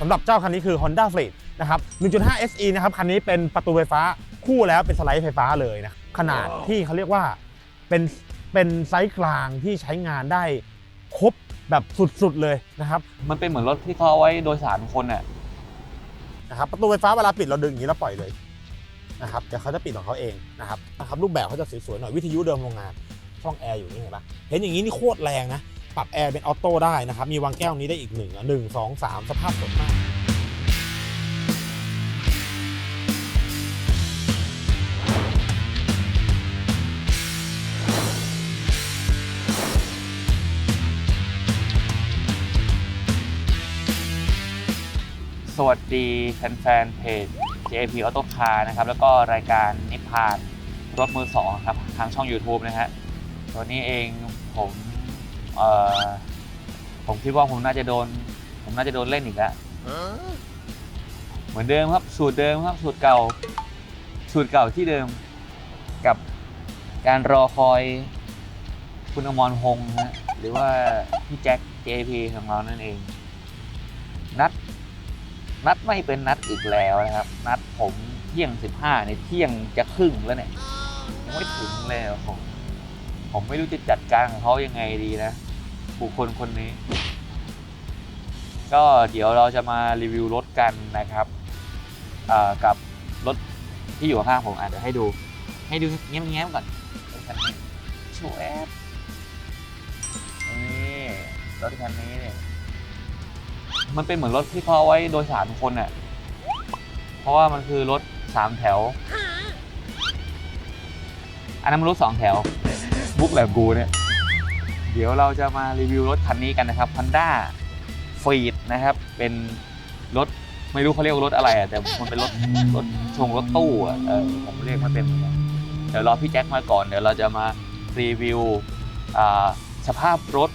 สำหรับเจ้าคันนี้คือ Honda f l e e t นะครับ 1.5 SE นะครับ คันนี้เป็นประตูไฟฟ้าคู่แล้วเป็นสไลด์ไฟฟ้าเลยนะ ขนาดที่เขาเรียกว่าเป็นเป็นไซส์กลางที่ใช้งานได้ครบแบบสุดๆเลยนะครับ มันเป็นเหมือนรถที่เขาเอาไว้โดยสารคนอะนะครับประตูไฟฟ้าเวลาปิดเราดึงอย่างนี้แล้วปล่อยเลยนะครับเดี๋ยวเขาจะปิดของเขาเองนะครับนะครับรูปแบบเขาจะสวยๆหน่อยวิทยุเดิมโรงงานช่องแอร์อยู่นี่เห็นปะเห็นอย่างนี้นี่โคตรแรงนะ ปรับแอร์เป็นออโต้ได้นะครับ มีวางแก้วนี้ได้อีกหนึ่งหนึ่งสองสามสภาพสดมากสวัสดีแฟนๆเพจ JP Auto Car นะครับ แล้วก็รายการนิพพานรถมือสองครับ ทางช่อง YouTube นะฮะตัวนี้เองผม เอ่อผมคิดว่าผมน่าจะโดน ผมน่าจะโดนเล่นอีกแล้วเหมือนเดิมครับ สูตรเดิมครับ สูตรเก่า สูตรเก่าที่เดิมกับการรอคอยคุณอมรพงษ์นะฮะหรือว่าพี่แจ็ค JP ของเรานั่นเอง นัด นัดไม่เป็นนัดอีกแล้วนะครับ นัดผมเที่ยงสิบห้าในเที่ยงจะครึ่งแล้วเนี่ยยังไม่ถึงเลยอะผมผมไม่รู้จะจัดการของเขายังไงดีนะ บุคคลคนนี้ ก็เดี๋ยวเราจะมารีวิวรถกันนะครับกับรถที่อยู่ข้างผมอาจจะให้ดู ให้ดูแง้มๆก่อนรถคันนี้ชูแอปนี่รถคันนี้เนี่ยมันเป็นเหมือนรถที่เขาเอาไว้โดยสารคนอะ เพราะว่ามันคือรถสามแถว อันนั้นมันรถสองแถว บุ๊กแบบกูเนี่ย เดี๋ยวเราจะมารีวิวรถคันนี้กันนะครับ Honda f e e d นะครับ เป็นรถไม่รู้เขาเรียกว่ารถอะไรอะแต่มันเป็นรถรถชงรถตู้อะเออผมเรียกมันเป็นอย่างนั้นเดี๋ยวรอพี่แจ็คมาก่อนเดี๋ยวเราจะมารีวิวอ่าสภาพรถ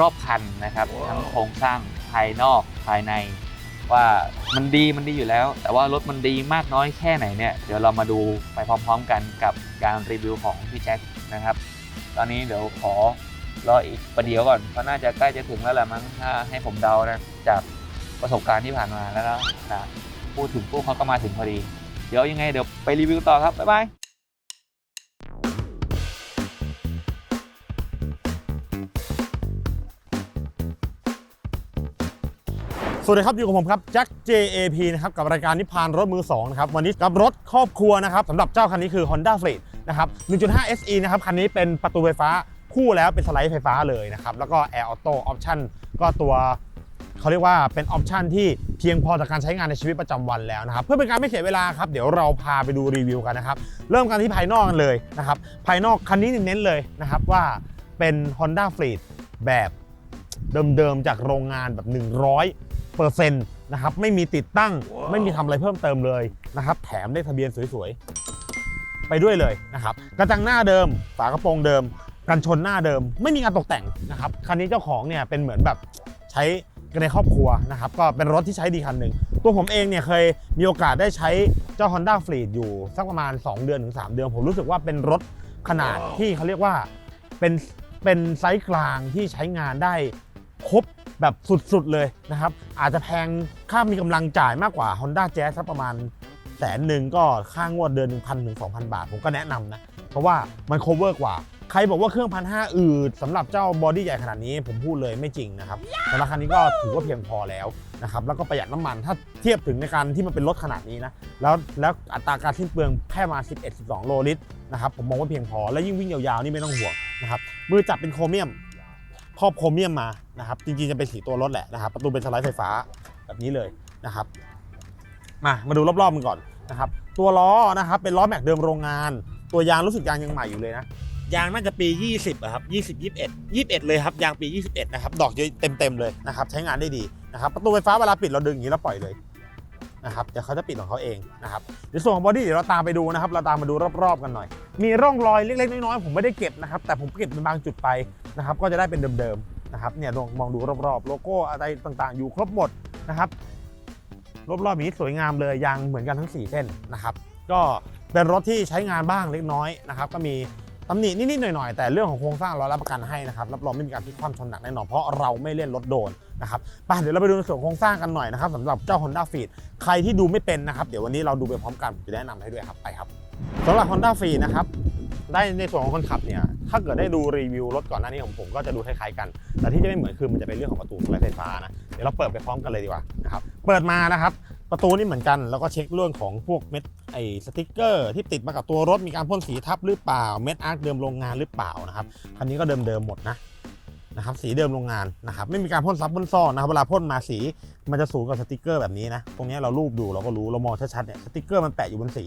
รอบคันนะครับทั้งโครงสร้างภายนอกภายใน ว่ามันดีมันดีอยู่แล้ว แต่ว่ารถมันดีมากน้อยแค่ไหนเนี่ยเดี๋ยวเรามาดูไปพร้อม ๆ กันกับการรีวิวของพี่แจ็คนะครับ ตอนนี้เดี๋ยวขอ รออีกประเดี๋ยวก่อนเพราะน่าจะใกล้จะถึงแล้วแหละมั้งถ้าให้ผมเดานะจากประสบการณ์ที่ผ่านมาแล้วนะพูดถึงปุ๊บเขาก็มาถึงพอดี เดี๋ยวยังไงเดี๋ยวไปรีวิวต่อครับ บ๊ายบายสวัสดีครับ อยู่กับผมครับแจ็ค JAP นะครับกับรายการนิพพานรถมือ2นะครับวันนี้กับรถครอบครัวนะครับสำหรับเจ้าคันนี้คือ Honda f l e e t นะครับ 1.5 SE นะครับ คันนี้เป็นประตูไฟฟ้า คู่แล้วเป็นสไลด์ไฟฟ้าเลยนะครับ แล้วก็ Air Auto Option ก็ตัวเขาเรียกว่าเป็นออปชันที่เพียงพอต่อการใช้งานในชีวิตประจำวันแล้วนะครับ เพื่อเป็นการไม่เสียเวลาครับ เดี๋ยวเราพาไปดูรีวิวกันนะครับ เริ่มกันที่ภายนอกกันเลยนะครับ ภายนอกคันนี้เน้นๆเลยนะครับว่าเป็น Honda f l e e t แบบเดิมๆจากโรงงานแบบ 100เปอร์เซ็นต์นะครับไม่มีติดตั้งไม่มีทำอะไรเพิ่มเติมเลยนะครับ แถมได้ทะเบียนสวยๆ ไปด้วยเลยนะครับ กระจังหน้าเดิม ฝากระโปรงเดิม กันชนหน้าเดิม ไม่มีการตกแต่งนะครับคันนี้เจ้าของเนี่ยเป็นเหมือนแบบใช้กันในครอบครัวนะครับก็เป็นรถที่ใช้ดีคันหนึ่งตัวผมเองเนี่ยเคยมีโอกาสได้ใช้เจ้า Honda f l e e t อยู่สักประมาณ 2 เดือนถึง 3 เดือน ผมรู้สึกว่าเป็นรถขนาดที่เขาเรียกว่าเป็นเป็นไซส์กลางที่ใช้งานได้ครบแบบสุดๆเลยนะครับ อาจจะแพงค่ามีกำลังจ่ายมากกว่า Honda Jazz สักประมาณแสนหนึ่งก็ค่างวดเดือน1,000ถึง2,000 บาท ผมก็แนะนำนะ เพราะว่ามัน cover กว่า ใครบอกว่าเครื่องพันห้าอืดสำหรับเจ้าบอดี้ใหญ่ขนาดนี้ผมพูดเลยไม่จริงนะครับสำหรับคันนี้ก็ถือว่าเพียงพอแล้วนะครับแล้วก็ประหยัดน้ำมันถ้าเทียบถึงในการที่มันเป็นรถขนาดนี้นะแล้วแล้วอัตราการสิ้นเปลืองแค่มา 11-12 โลลิตรนะครับผมมองว่าเพียงพอและยิ่งวิ่งยาวๆนี่ไม่ต้องห่วงนะครับมือจับเป็นโครเมียมครอบโครเมียมมานะครับจริงๆจะเป็นสีตัวรถแหละนะครับประตูเป็นสไลด์ไฟฟ้าแบบนี้เลยนะครับมามาดูรอบๆมันก่อนนะครับตัวล้อนะครับเป็นล้อแม็กเดิมโรงงาน ตัวยางรู้สึกยางยังใหม่อยู่เลยนะ ยางน่าจะปี 20อะครับ20 21 21 เลยครับ ยางปี 21 นะครับ ดอกเยอะเต็มๆเลยนะครับ ใช้งานได้ดีนะครับ ประตูไฟฟ้าเวลาปิดเราดึงอย่างนี้แล้วปล่อยเลยนะครับเดี๋ยวเขาจะปิดของเขาเองนะครับในส่วนของบอดี้เดี๋ยวเราตามไปดูนะครับ เราตามมาดูรอบๆกันหน่อย มีร่องรอยเล็กๆน้อยๆผมไม่ได้เก็บนะครับ แต่ผมเก็บเป็นบางจุดไปนะครับ ก็จะได้เป็นเดิมๆนะครับ เนี่ยลองมองดูรอบๆ โลโก้อะไรต่างๆ อยู่ครบหมดนะครับ รอบๆนี้สวยงามเลยยางเหมือนกันทั้ง 4 เส้นนะครับ ก็เป็นรถที่ใช้งานบ้างเล็กน้อยนะครับ ก็มี ตำหนินิดๆหน่อยๆ แต่เรื่องของโครงสร้างเรารับประกันให้นะครับรับรองไม่มีการพลิกคว่ำชนหนักแน่นอนเพราะเราไม่เล่นรถโดนนะครับไปเดี๋ยวเราไปดูในส่วนโครงสร้างกันหน่อยนะครับสำหรับเจ้า Honda Fit ใครที่ดูไม่เป็นนะครับเดี๋ยววันนี้เราดูไปพร้อมกันจะแนะนำให้ด้วยครับไปครับสำหรับ Honda Fit นะครับได้ในส่วนของคนขับเนี่ยถ้าเกิดได้ดูรีวิวรถก่อนหน้านี้ของผมก็จะดูคล้ายๆกัน แต่ที่จะไม่เหมือนคือมันจะเป็นเรื่องของประตูไฟฟ้านะเดี๋ยวเราเปิดไปพร้อมกันเลยดีกว่านะครับเปิดมานะครับ ประตูนี่เหมือนกัน แล้วก็เช็คเรื่องของพวกเม็ดไอสติกเกอร์ ที่ติดมากับตัวรถมีการพ่นสีทับหรือเปล่า เม็ดอาร์คเดิมโรงงานหรือเปล่านะครับคันนี้ก็เดิมๆหมดนะนะครับสีเดิมโรงงานนะครับไม่มีการพ่นซับพ่นซ่อนนะครับเวลาพ่นมาสีมันจะสูงกับสติกเกอร์แบบนี้นะตรงนี้เรารูปดูเราก็รู้เรามองชัดๆเนี่ยสติกเกอร์มันแปะอยู่บนสี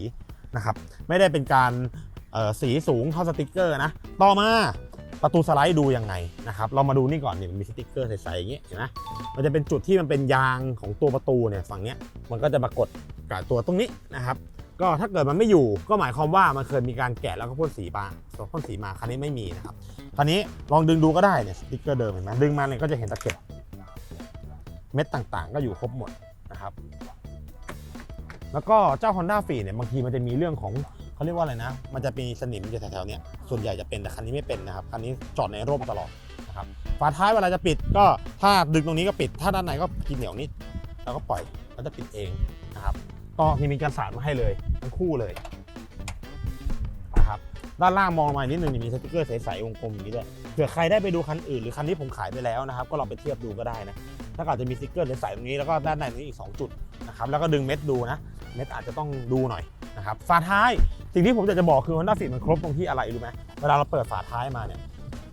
นะครับไม่ได้เป็นการเอ่อสีสูงเท่าสติกเกอร์นะต่อมา ประตูสไลด์ดูยังไงนะครับเรามาดูนี่ก่อนนี่มันมีสติ๊กเกอร์ใสๆอย่างเงี้ยเห็นไหมมันจะเป็นจุดที่มันเป็นยางของตัวประตูเนี่ยฝั่งเนี้ยมันก็จะมากดกับตัวตรงนี้นะครับ ก็ถ้าเกิดมันไม่อยู่ก็หมายความว่ามันเคยมีการแกะแล้วก็พ่นสีมาพ่นสีมาคันนี้ไม่มีนะครับคันนี้ลองดึงดูก็ได้เนี่ยสติ๊กเกอร์เดิมเห็นไหมดึงมาเนี่ยก็จะเห็นตะเข็บเม็ดต่างๆ ก็อยู่ครบหมดนะครับ แล้วก็เจ้า Honda f e e เนี่ยบางทีมันจะมีเรื่องของ เขาเรียกว่าอะไรนะ มันจะมีสนิมอยู่แถวๆเนี่ยส่วนใหญ่จะเป็นแต่คันนี้ไม่เป็นนะครับคันนี้จอดในร่มตลอดนะครับฝาท้ายเวลาจะปิดก็ถ้าดึงตรงนี้ก็ปิด ถ้าด้านในก็กินเหนียวนิดแล้วก็ปล่อยแล้วจะปิดเองนะครับก็มีการสาดมาให้เลยทั้งคู่เลยนะครับด้านล่างมองลงมานิดนึงนี่มีสติกเกอร์ใสๆวงกลมอย่างนี้ด้วยเผื่อใครได้ไปดูคันอื่นหรือคันที่ผมขายไปแล้วนะครับ ก็ลองไปเทียบดูก็ได้นะถ้าอาจจะมีสติกเกอร์ใสๆตรงนี้แล้วก็ด้านในนี้อีก 2 จุดนะครับแล้วก็ดึงเม็ดดูนะเม็ดอาจจะต้องดูหน่อยนะครับฝาท้าย สิ่งที่ผมอยากจะบอกคือ Honda Fit มันครบตรงที่อะไรรู้ไหมเวลาเราเปิดฝาท้ายมาเนี่ย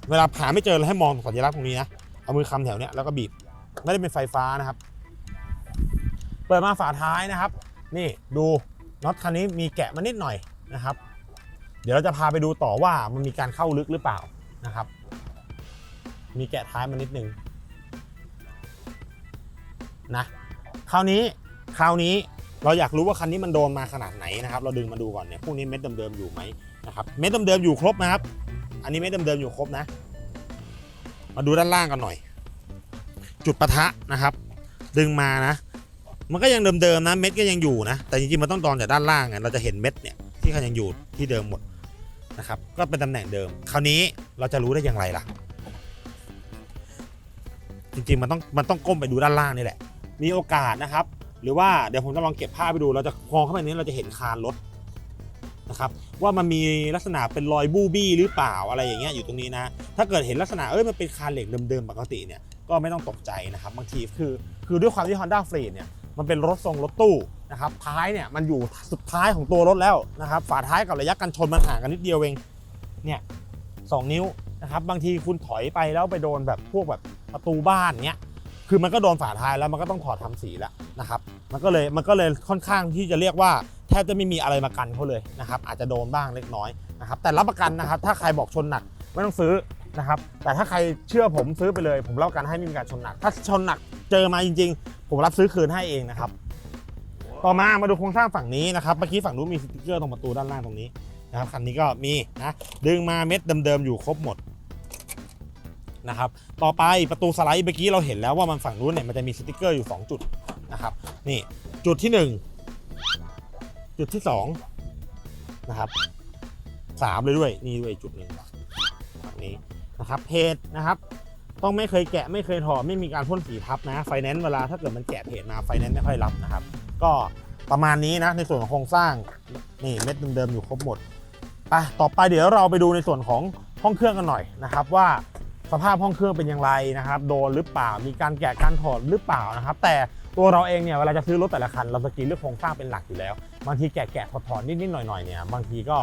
เวลาหาไม่เจอเราให้มองสัญลักษณ์ตรงนี้นะ เอามือคำแถวเนี้ยแล้วก็บีบ ไม่ได้เป็นไฟฟ้านะครับ เปิดมาฝาท้ายนะครับ นี่ดูน็อตคันนี้มีแกะมานิดหน่อยนะครับ เดี๋ยวเราจะพาไปดูต่อว่ามันมีการเข้าลึกหรือเปล่านะครับ มีแกะท้ายมานิดนึงนะ คราวนี้ คราวนี้ เราอยากรู้ว่าคันนี้มันโดนมาขนาดไหนนะครับ เราดึงมาดูก่อนเนี่ย พวกนี้เม็ดเดิมๆอยู่ไหมนะครับ เม็ดเดิมๆอยู่ครบนะครับ อันนี้เม็ดเดิมๆอยู่ครบนะ มาดูด้านล่างกันหน่อย จุดปะทะนะครับ ดึงมานะ มันก็ยังเดิมๆนะ เม็ดก็ยังอยู่นะ แต่จริงๆมันต้องดอนจากด้านล่างไงเราจะเห็นเม็ดเนี่ยที่เขายังอยู่ที่เดิมหมดนะครับ ก็เป็นตำแหน่งเดิม คราวนี้เราจะรู้ได้อย่างไรล่ะ จริงๆมันต้องมันต้องก้มไปดูด้านล่างนี่แหละ มีโอกาสนะครับ หรือว่าเดี๋ยวผมจะลองเก็บภาพไปดูเราจะมองเข้าไปนี้เราจะเห็นคานรถนะครับว่ามันมีลักษณะเป็นรอยบูบี้หรือเปล่าอะไรอย่างเงี้ยอยู่ตรงนี้นะ ถ้าเกิดเห็นลักษณะเอ้ยมันเป็นคานเหล็กเดิมๆปกติเนี่ยก็ไม่ต้องตกใจนะครับบางทีคือคือด้วยความที่ Honda f l e e t เนี่ยมันเป็นรถทรงรถตู้นะครับท้ายเนี่ยมันอยู่สุดท้ายของตัวรถแล้วนะครับฝาท้ายกับระยะกันชนมันห่างกันนิดเดียวเองเนี่ยสองนิ้วนะครับบางทีคุณถอยไปแล้วไปโดนแบบพวกแบบประตูบ้านเนี้ย คือมันก็โดนฝาท้ายแล้วมันก็ต้องถอดทำสีแล้วนะครับ มันก็เลยมันก็เลยค่อนข้างที่จะเรียกว่าแทบจะไม่มีอะไรมากันเขาเลยนะครับ อาจจะโดนบ้างเล็กน้อยนะครับแต่รับประกันนะครับ ถ้าใครบอกชนหนักไม่ต้องซื้อนะครับ แต่ถ้าใครเชื่อผมซื้อไปเลย ผมรับประกันให้ไม่มีการชนหนัก ถ้าชนหนักเจอมาจริง ๆ ผมรับซื้อคืนให้เองนะครับ ต่อมามาดูโครงสร้างฝั่งนี้นะครับเมื่อกี้ฝั่งนู้นมีสติกเกอร์ตรงประตูด้านล่างตรงนี้นะครับคันนี้ก็มีนะดึงมาเม็ดเดิมๆอยู่ครบหมด นะครับต่อไปประตูสไลด์เมื่อกี้เราเห็นแล้วว่ามันฝั่งนู้นเนี่ยมันจะมีสติกเกอร์อยู่ 2 จุดนะครับนี่จุดที่ 1 จุดที่2นะครับสามเลยด้วยนี่ด้วยจุดหนึ่งฝั่งนี้นะครับเพจนะครับต้องไม่เคยแกะไม่เคยถอดไม่มีการพ่นสีทับนะไฟแนนซ์เวลาถ้าเกิดมันแกะเพจมาไฟแนนซ์ไม่ค่อยรับนะครับ ก็ประมาณนี้นะในส่วนของโครงสร้างนี่เม็ดเดิมๆอยู่ครบหมดไปต่อไปเดี๋ยวเราไปดูในส่วนของห้องเครื่องกันหน่อยนะครับว่า สภาพห้องเครื่องเป็นอย่างไรนะครับ โดนหรือเปล่า มีการแกะการถอดหรือเปล่านะครับ แต่ตัวเราเองเนี่ยเวลาจะซื้อรถแต่ละคัน เราสกรีนเรื่องโครงสร้างเป็นหลักอยู่แล้ว บางทีแกะแกะถอดถอดนิดๆหน่อยๆเนี่ยบางทีก็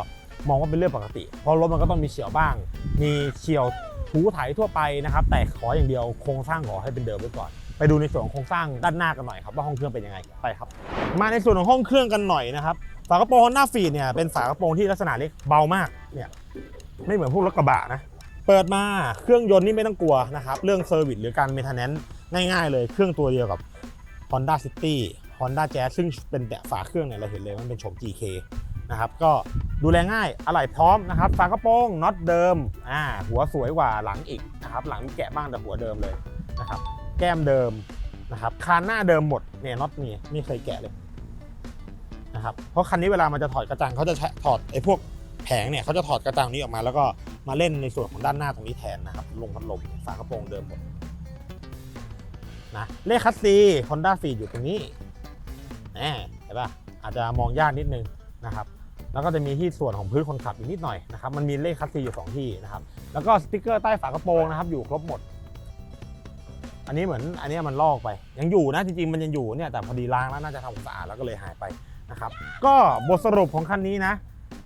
มองว่าเป็นเรื่องปกติ เพราะรถมันก็ต้องมีเฉียวบ้าง มีเฉียวถูไถทั่วไปนะครับ แต่ขออย่างเดียวโครงสร้างขอให้เป็นเดิมไว้ก่อนไปดูในส่วนของโครงสร้างด้านหน้ากันหน่อยครับว่าห้องเครื่องเป็นยังไงไปครับ มาในส่วนของห้องเครื่องกันหน่อยนะครับฝากระโปรงหน้าฟีดเนี่ยเป็นฝากระโปรงที่ลักษณะเล็กเบามากเนี่ยไม่เหมือนพวกรถกระบะนะ เปิดมาเครื่องยนต์นี่ไม่ต้องกลัวนะครับ เรื่องเซอร์วิสหรือการเมนเทนแนนซ์ง่ายๆเลยเครื่องตัวเดียวกับ Honda City Honda Jazz ซึ่งเป็นแบบฝาเครื่องเนี่ยเราเห็นเลยมันเป็นโฉม GK นะครับก็ดูแลง่ายอะไหล่พร้อมนะครับฝากระโปรงน็อตเดิมอ่าหัวสวยกว่าหลังอีกนะครับหลังแกะบ้างแต่หัวเดิมเลยนะครับแก้มเดิมนะครับคานหน้าเดิมหมดเนี่ยน็อตนี่ไม่เคยแกะเลยนะครับเพราะคันนี้เวลามันจะถอดกระจังเขาจะถอดไอ้พวก แผงเนี่ยเขาจะถอดกระจังนี้ออกมา แล้วก็มาเล่นในส่วนของด้านหน้าตรงนี้แทนนะครับลงพัดลมฝากระโปรงเดิมหมดนะเลขคัสซี Honda f e e d อยู่ตรงนี้แหมเห็นปะอาจจะมองยากนิดนึงนะครับแล้วก็จะมีที่ส่วนของพื้นคนขับอีกนิดหน่อยนะครับมันมีเลขคัสซีอยู่สองที่นะครับแล้วก็สติกเกอร์ใต้ฝากระโปรงนะครับอยู่ครบหมด อันนี้เหมือนอันนี้มันลอกไป ยังอยู่นะจริงๆมันยังอยู่เนี่ยแต่พอดีล้างแล้วน่าจะทำความสะอาดแล้วก็เลยหายไปนะครับก็บทสรุปของคันนี้นะ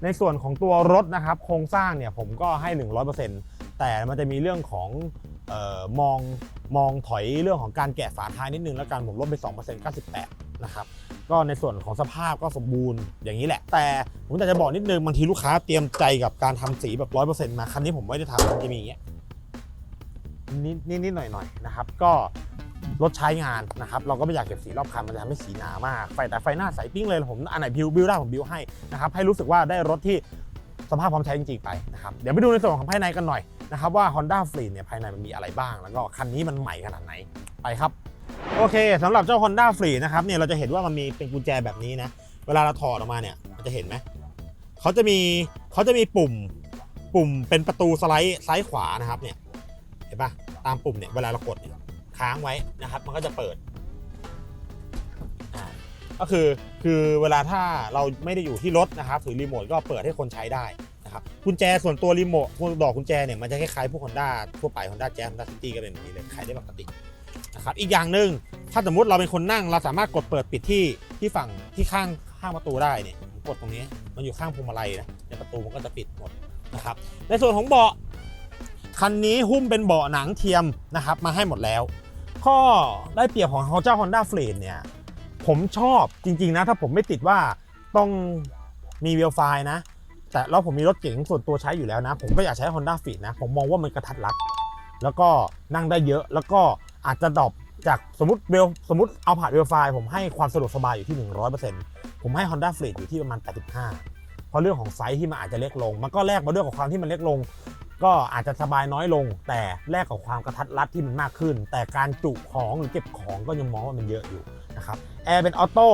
ในส่วนของตัวรถนะครับ โครงสร้างเนี่ยผมก็ให้ 100%แต่มันจะมีเรื่องของออมองมองถอยเรื่องของการแกะฝาท้ายนิดนึงแล้วกันผมลดไป 2% 98 นะครับ ก็ในส่วนของสภาพก็สมบูรณ์อย่างนี้แหละ แต่ผมอยากจะบอกนิดนึงบางทีลูกค้าเตรียมใจกับการทำสีแบบ 100%มาคันนี้ผมไม่ได้ทำมันจะมีอย่างเงี้ยนิดนิดหน่อยหน่อยนะครับ ก็ รถใช้งานนะครับเราก็ไม่อยากเก็บสีรอบคันมันจะทำให้สีหนามากไฟแต่ไฟหน้าใสปิ้งเลยผมอันไหนบิวบิวได้ผมบิวให้นะครับให้รู้สึกว่าได้รถที่สภาพพร้อมใช้จริงๆไปนะครับเดี๋ยวไปดูในส่วนของภายในกันหน่อยนะครับว่า Honda f l e e t เนี่ยภายในมันมีอะไรบ้าง แล้วก็คันนี้มันใหม่ขนาดไหนไปครับโอเคสำหรับเจ้า Honda f l e e t นะครับเนี่ยเราจะเห็นว่ามันมีเป็นกุญแจแบบนี้นะเวลาเราถอดออกมาเนี่ยมันจะเห็นไหมเขาจะมีเขาจะมีปุ่มปุ่มเป็นประตูสไลด์ซ้ายขวานะครับเนี่ยเห็นปะตามปุ่มเนี่ยเวลาเรากดเนี่ย ค้างไว้นะครับ มันก็จะเปิดก็คือคือเวลาถ้าเราไม่ได้อยู่ที่รถนะครับถือรีโมทก็เปิดให้คนใช้ได้นะครับกุญแจส่วนตัวรีโมทพวกดอกกุญแจเนี่ยมันจะคล้ายๆพวก Honda ทั่วไป Honda Jazz Honda City ก็เป็นแบบนี้เลยขายได้ปกตินะครับอีกอย่างหนึ่งถ้าสมมติเราเป็นคนนั่งเราสามารถกดเปิดปิดที่ที่ฝั่งที่ข้างข้างประตูได้เนี่ยกดตรงนี้มันอยู่ข้างพวงมาลัยนะในประตูมันก็จะปิดหมดนะครับในส่วนของเบาะคันนี้หุ้มเป็นเบาะหนังเทียมนะครับมาให้หมดแล้ว ข้อได้เปรียบของเจ้า Honda f l e e t เนี่ย ผมชอบจริง ๆ นะ ถ้าผมไม่ติดว่าต้องมีเวลไฟนะ แต่แล้วผมมีรถเก๋งส่วนตัวใช้อยู่แล้วนะ ผมก็อยากใช้ Honda f l e e t นะ ผมมองว่ามันกระทัดรัด แล้วก็นั่งได้เยอะแล้วก็อาจจะดรอปจากสมมติเวลสมมติเอาผ่านเวลไฟผมให้ความสะดวกสบายอยู่ที่ 100%ผมให้ Honda f l e e t อยู่ที่ประมาณ85เพราะเรื่องของไซส์ที่มันอาจจะเล็กลง มันก็แลกมาด้วยกับความที่มันเล็กลง ก็อาจจะสบายน้อยลง แต่แลกกับความกระทัดรัดที่มันมากขึ้น แต่การจุของหรือเก็บของก็ยังมองว่ามันเยอะอยู่นะครับแอร์เป็นออโต้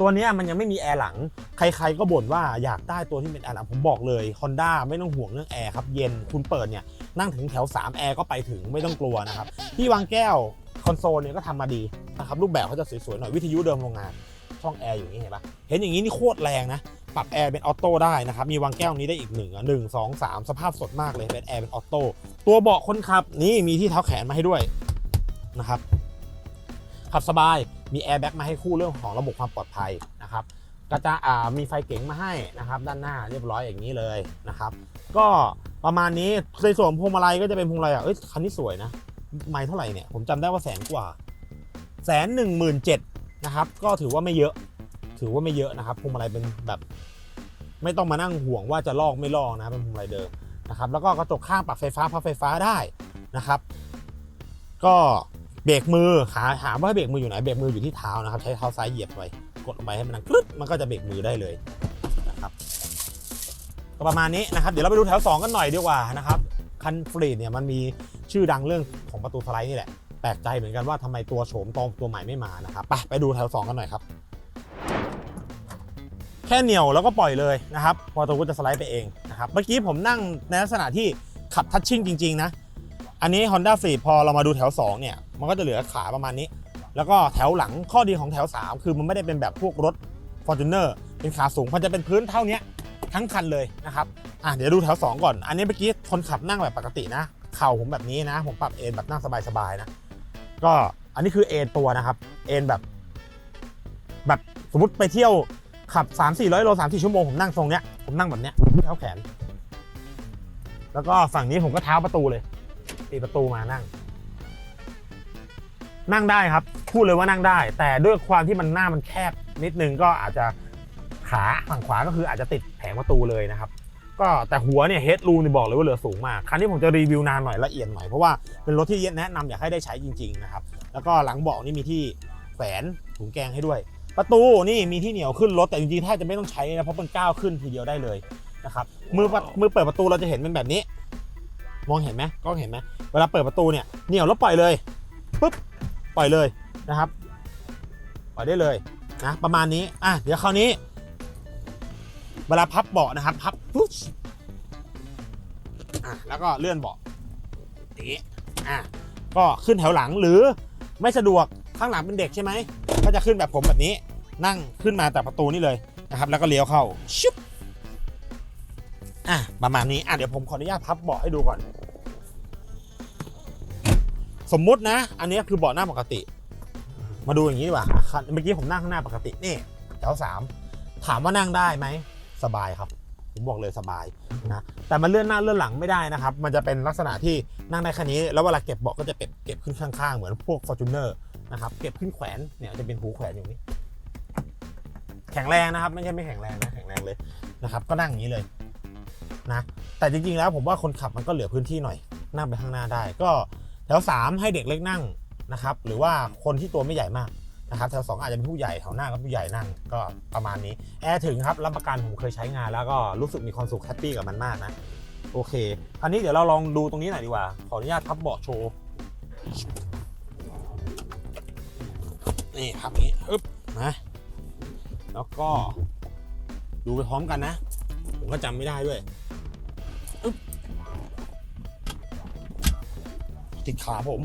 ตัวนี้มันยังไม่มีแอร์หลัง ใครๆก็บ่นว่าอยากได้ตัวที่เป็นแอร์หลัง ผมบอกเลย Honda ไม่ต้องห่วงเรื่องแอร์ครับ เย็นคุณเปิดเนี่ยนั่งถึงแถว 3 แอร์ก็ไปถึงไม่ต้องกลัวนะครับ ที่วางแก้วคอนโซลเนี่ยก็ทำมาดีนะครับรูปแบบเขาจะสวยๆหน่อยวิทยุเดิมโรงงานช่องแอร์อยู่นี้เห็นปะเห็นอย่างนี้นี่โคตรแรงนะ ปรับแอร์เป็นออโต้ได้นะครับ มีวางแก้วนี้ได้อีกหนึ่งหนึ่งสองสามสภาพสดมากเลยเป็นแอร์เป็นออโต้ตัวเบาะคนขับนี่มีที่เท้าแขนมาให้ด้วยนะครับขับสบายมีแอร์แบ็กมาให้คู่เรื่องของระบบความปลอดภัยนะครับกระจาอ่ามีไฟเก๋งมาให้นะครับด้านหน้าเรียบร้อยอย่างนี้เลยนะครับ ก็ประมาณนี้ในส่วนพวงมาลัยก็จะเป็นพวงมาลัยอะเอ้ยคันนี้สวยนะไม่เท่าไหร่เนี่ยผมจำได้ว่าแสนกว่าแสนหนึ่งหมื่นเจ็ดนะครับ ก็ถือว่าไม่เยอะ ถือว่าไม่เยอะนะครับพวงมาลัยเป็นแบบ ไม่ต้องมานั่งห่วงว่าจะลอกไม่ลอกนะเป็นพวงมาลัยเดิมนะครับแล้วก็กระจกข้างปรับไฟฟ้าพับไฟฟ้าได้นะครับ ก็เบรกมือหาหาว่าเบรกมืออยู่ไหนเบรกมืออยู่ที่เท้านะครับ ใช้เท้าซ้ายเหยียบไปกดลงไปให้มันดังกรึ๊ดมันก็จะเบรกมือได้เลยนะครับก็ประมาณนี้นะครับ เดี๋ยวเราไปดูแถว 2 กันหน่อยดีกว่านะครับคันฟรีดเนี่ยมันมีชื่อดังเรื่องของประตูสไลด์นี่แหละแปลกใจเหมือนกันว่าทำไมตัวโฉมตองตัวใหม่ไม่มานะครับไปไปดูแถว 2 กันหน่อยครับ แค่เหนียวแล้วก็ปล่อยเลยนะครับพอตัวก็จะสไลด์ไปเองนะครับเมื่อกี้ผมนั่งในลักษณะที่ขับทัชชิ่งจริง ๆ นะ อันนี้ Honda f l e e t พอเรามาดูแถว 2 เนี่ย มันก็จะเหลือขาประมาณนี้ แล้วก็แถวหลังข้อดีของแถว 3 คือมันไม่ได้เป็นแบบพวกรถ Fortuner เป็นขาสูงมันจะเป็นพื้นเท่าเนี้ยทั้งคันเลยนะครับอะเดี๋ยวดูแถว 2 ก่อน อันนี้เมื่อกี้คนขับนั่งแบบปกตินะ เข่าผมแบบนี้นะ ผมปรับเอนแบบนั่งสบายๆนะ ก็อันนี้คือเอนตัวนะครับ เอนแบบ แบบสมมติไปเที่ยว ขับ 3 4 0 0 โล 3 4 ชั่วโมง ผมนั่งทรงเนี้ย ผมนั่งแบบเนี้ยเท้าแขน แล้วก็ฝั่งนี้ผมก็เท้าประตูเลยปิดประตูมานั่ง นั่งได้ครับ พูดเลยว่านั่งได้ แต่ด้วยความที่มันหน้ามันแคบนิดนึงก็อาจจะขาฝั่งขวาก็คืออาจจะติดแผงประตูเลยนะครับ ก็แต่หัวเนี่ยเฮดรูนี่บอกเลยว่าเหลือสูงมาก คันนี้ผมจะรีวิวนานหน่อยละเอียดหน่อยเพราะว่าเป็นรถที่แนะนำอยากให้ได้ใช้จริง ๆ นะครับ แล้วก็หลังเบาะนี่มีที่แฝนถุงแกงให้ด้วย ประตูนี่มีที่เหนียวขึ้นรถแต่จริงๆแทบจะไม่ต้องใช้นะเพราะมันก้าวขึ้นทีเดียวได้เลยนะครับมือปมือเปิดประตูเราจะเห็นเป็นแบบนี้ มองเห็นไหมกล้องเห็นไหมเวลาเปิดประตูเนี่ยเหนียวแล้วปล่อยเลยปุ๊บปล่อยเลยนะครับปล่อยได้เลยนะประมาณนี้อะเดี๋ยวคราวนี้ เวลาพับเบาะนะครับพับปุ๊บอะแล้วก็เลื่อนเบาะอย่างนี้อะก็ขึ้นแถวหลังหรือไม่สะดวกข้างหลังเป็นเด็กใช่ไหมก็จะขึ้นแบบผมแบบนี้ นั่งขึ้นมาแต่ประตูนี่เลยนะครับแล้วก็เลี้ยวเข้าชุบอะประมาณนี้อะเดี๋ยวผมขออนุญาตพับเบาะให้ดูก่อน สมมุตินะ อันนี้คือเบาะหน้าปกติ มาดูอย่างนี้ดีกว่าเมื่อกี้ผมนั่งข้างหน้าปกตินี่แถวสามถามว่านั่งได้ไหมสบายครับผมบอกเลยสบายนะแต่มันเลื่อนหน้าเลื่อนหลังไม่ได้นะครับ มันจะเป็นลักษณะที่นั่งได้แค่นี้ แล้วเวลาเก็บเบาะก็จะเก็บเก็บขึ้นข้างๆ เหมือนพวก f o r t u n e r นะครับเก็บขึ้นแขวนเนี่ยจะเป็นหูแขวนอยู่นี้ แข็งแรงนะครับ ไม่ใช่ไม่แข็งแรงนะแข็งแรงเลยนะครับ ก็นั่งอย่างนี้เลยนะแต่จริงๆแล้วผมว่าคนขับมันก็เหลือพื้นที่หน่อยนั่งไปข้างหน้าได้ ก็แถว 3 ให้เด็กเล็กนั่งนะครับ หรือว่าคนที่ตัวไม่ใหญ่มากนะครับแถว2อาจจะเป็นผู้ใหญ่แถวหน้าก็ผู้ใหญ่นั่งก็ประมาณนี้แอร์ถึงครับรับประกันผมเคยใช้งานแล้วก็รู้สึกมีความสุขแฮปปี้กับมันมากนะโอเคคราวนี้เดี๋ยวเราลองดูตรงนี้หน่อยดีกว่า ขออนุญาตพับเบาะโชว์นี่ครับนี้อึ๊บนะ แล้วก็ดูไปพร้อมกันนะ ผมก็จำไม่ได้ด้วยอึ๊บติดขาผม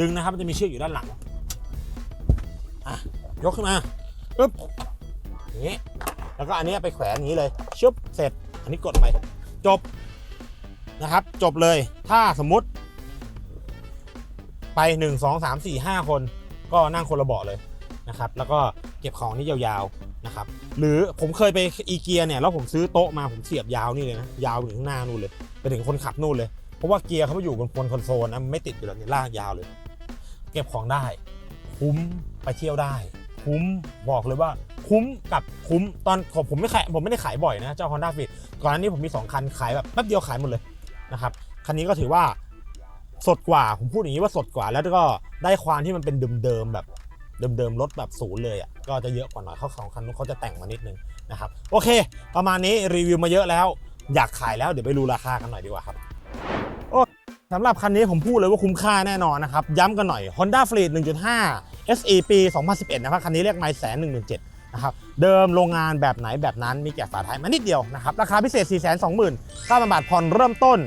ดึงนะครับ มันจะมีเชือกอยู่ด้านหลัง อะ ยกขึ้นมาอึ๊บอย่างนี้ แล้วก็อันนี้ไปแขวนอย่างนี้เลยชุบเสร็จ อันนี้กดไป จบ นะครับ จบเลย ถ้าสมมุติ ไป 1 2 3 4 5 คน ก็นั่งคนละเบาะเลยนะครับ แล้วก็เก็บของนี่ยาวๆ นะครับหรือผมเคยไปอีเกียเนี่ยแล้วผมซื้อโต๊ะมาผมเสียบยาวนี่เลยนะยาวถึงหน้านู่นเลยไปถึงคนขับนู่นเลยเพราะว่าเกียร์เขาไม่อยู่บนบนคอนโซลนะไม่ติดอยู่แล้วนี่ลากยาวเลย เก็บของได้คุ้มไปเที่ยวได้ คุ้มบอกเลยว่าคุ้มกับคุ้มตอนผมผมไม่ขายผมไม่ได้ขายบ่อยนะเจ้า Honda Fit ก่อนหน้านี้ผมมี 2 คันขายแบบแป๊บเดียวขายหมดเลยนะครับคันนี้ก็ถือว่าสดกว่าผมพูดอย่างนี้ว่าสดกว่าแล้วก็ได้ความที่มันเป็นเดิมๆแบบเดิมๆรถแบบศูนย์เลยอะ ก็จะเยอะกว่าหน่อยเขาสองคันนู้นเขาจะแต่งมานิดนึงนะครับโอเค ประมาณนี้รีวิวมาเยอะแล้ว อยากขายแล้วเดี๋ยวไปดูราคากันหน่อยดีกว่าครับโอ้สำหรับคันนี้ผมพูดเลยว่าคุ้มค่าแน่นอนนะครับย้ำกันหน่อย Honda Fleet 1.5 SE ปี 2011 นะครับคันนี้เรียกไมล์แสนหนึ่งหมื่นเจ็ดนะครับเดิมโรงงานแบบไหนแบบนั้นมีแกะฝาท้ายมานิดเดียวนะครับราคาพิเศษ 4 2 0 0 0 0 9บาทผ่อนเริ่มต้น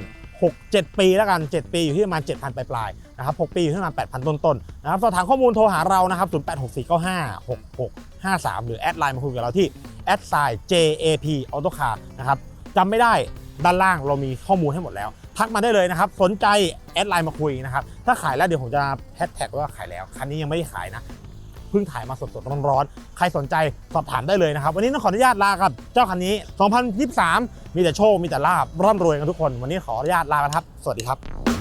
6 7 ปีแล้วกัน 7 ปีอยู่ที่ประมาณ 7,000 ปลายๆนะครับ6ปีอยู่ที่ประมาณ 8,000 ต้นๆนะครับสอบถามข้อมูลโทรหาเรานะครับ0864956653 หรือแอดไลน์มาคุยกับเราที่แอดไซน์ JAP Auto Car นะครับจำไม่ได้ด้านล่างเรามีข้อมูลให้หมดแล้ว ทักมาได้เลยนะครับ สนใจแอดไลน์มาคุยนะครับ ถ้าขายแล้วเดี๋ยวผมจะแฮชแท็กว่าขายแล้ว คันนี้ยังไม่ได้ขายนะ พิ่งถ่ายมาสดๆร้อนๆใครสนใจสอบถามได้เลยนะครับ วันนี้ต้องขออนุญาตลากับเจ้าคันนี้ 2023 มีแต่โชค มีแต่ลาบร่ำรวยกันทุกคน วันนี้ขออนุญาตลาไปครับ สวัสดีครับ